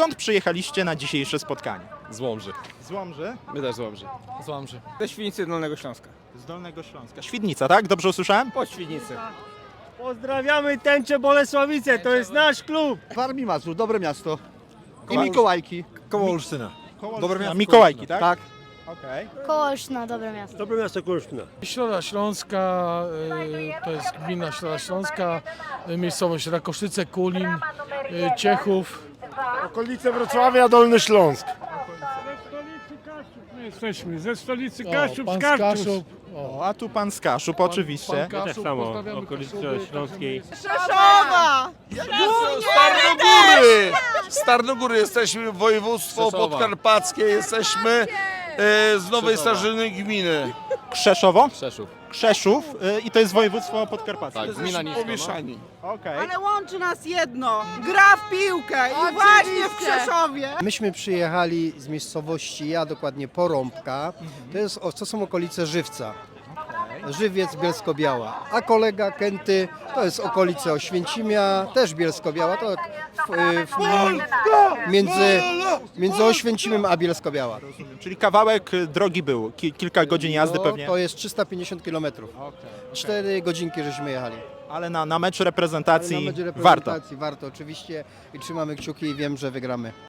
Skąd przyjechaliście na dzisiejsze spotkanie? Z Łomży. Z Łomży? My też z Łomży. Z Łomży. Ze Świnicy Dolnego Śląska. Z Dolnego Śląska. Świdnica, tak? Dobrze usłyszałem? Po Świdnicy. Pozdrawiamy Tęcze Bolesławice, to jest nasz klub. Warmii Mazur, dobre miasto. I Mikołajki. Koło Olsztyna. Dobre miasto. Mikołajki, tak? Tak. Okej. Kołoszno, dobre miasto. Dobre miasto Kruszno. Środa Śląska, y, to jest gmina Środa Śląska, y, miejscowość Rakoszyce, Kulin, y, Ciechów. Okolice Wrocławia, Dolny Śląsk. Ze stolicy Kaszub my jesteśmy, ze stolicy Kaszub, z. Kaszub. O, a tu pan z Kaszub, oczywiście. Pan Kaszub, pozdrawiamy okolice Kaszuby, śląskiej. Rzeszowa! Starnogóry! Starnogóry jesteśmy, województwo Rzeszowa. podkarpackie, jesteśmy e, z Nowej. Starzyny Gminy. Krzeszowo? Krzeszów. Krzeszów y, i to jest województwo podkarpackie. Tak, gmina nisko. No. Pomieszani. Okej. Ale łączy nas jedno. Gra w piłkę i właśnie w Krzeszowie. Myśmy przyjechali z miejscowości, ja dokładnie Porąbka. To, jest, o- to są okolice Żywca. Żywiec, Bielsko-Biała. A kolega Kęty to jest okolice Oświęcimia, też Bielsko-Biała. To tak w, w, między, między Oświęcimiem a Bielsko-Biała. Czyli kawałek drogi był, ki- kilka godzin jazdy No, pewnie. to jest 350 km. Cztery godzinki żeśmy jechali. Ale na, na mecz Ale reprezentacji na mecie warto. reprezentacji warto oczywiście i trzymamy kciuki i wiem, że wygramy.